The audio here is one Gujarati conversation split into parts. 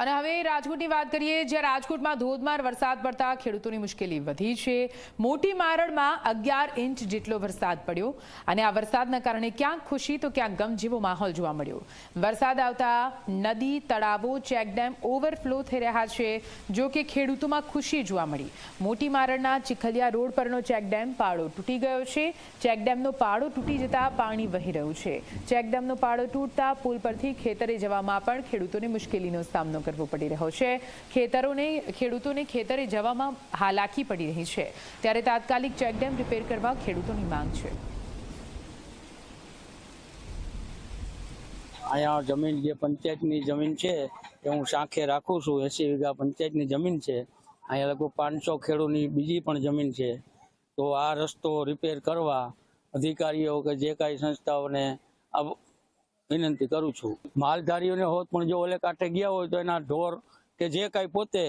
અને હવે રાજકોટની વાત કરીએ, જ્યાં રાજકોટમાં ધોધમાર વરસાદ પડતા ખેડૂતોની મુશ્કેલી વધી છે. મોટી મારડમાં અગિયાર ઇંચ જેટલો વરસાદ પડ્યો અને આ વરસાદના કારણે ક્યાંક ખુશી તો ક્યાંક ગમ જેવો માહોલ જોવા મળ્યો. વરસાદ આવતા નદી, તળાવો ચેકડેમ ઓવરફ્લો થઈ રહ્યા છે, જો કે ખેડૂતોમાં ખુશી જોવા મળી. મોટી મારડના ચીખલિયા રોડ પરનો ચેકડેમ પાળો તૂટી ગયો છે. ચેકડેમનો પાળો તૂટી જતા પાણી વહી રહ્યું છે. ચેકડેમનો પાળો તૂટતા પુલ પરથી ખેતરે જવામાં પણ ખેડૂતોને મુશ્કેલીનો સામનો કરવો પડી રહ્યો છે. ખેતરોને, ખેડૂતોને ખેતરે જવામાં હાલાકી પડી રહી છે. ત્યારે તાત્કાલિક ચેકડેમ રિપેર કરવા ખેડૂતોની માંગ છે. અહીંયા જમીન જે પંચાયતની જમીન છે, એ હું સાંખે રાખું છું, એસી વીઘા પંચાયતની જમીન છે. અહીંયા લગભગ પાંચસો ખેડૂની બીજી પણ જમીન છે. તો આ રસ્તો રિપેર કરવા અધિકારીઓ કે જે કાંઈ સંસ્થાઓને વિનંતી કરું છું. માલધારીઓને હોત, પણ જો ઓલે કાંઠે ગયા હોય તો એના ઢોર કે જે કાંઈ પોતે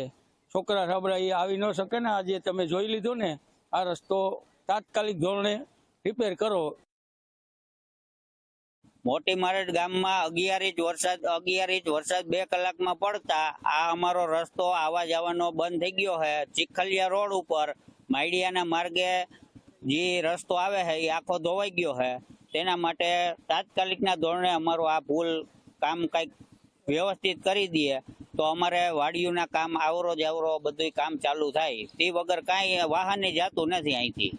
છોકરા છાબડા એ આવી ન શકે ને, આજે તમે જોઈ લીધો ને, આ રસ્તો તાત્કાલિક ધોરણે રિપેર કરો. મોટી મારેટ ગામમાં અગિયાર ઇંચ વરસાદ, અગિયાર ઇંચ વરસાદ બે કલાકમાં પડતા આ અમારો રસ્તો આવવા જવાનો બંધ થઈ ગયો છે ચીખલિયા રોડ ઉપર માયડિયાના માર્ગે જે રસ્તો આવે છે એ આખો ધોવાઈ ગયો છે તેના માટે તાત્કાલિકના ધોરણે અમારું આ ભૂલ કામ કંઈક વ્યવસ્થિત કરી દઈએ, તો અમારે વાડીઓના કામ આવરો જ આવરો બધું કામ ચાલુ થાય. તે વગર કાંઈ વાહન જાતું નથી અહીંથી.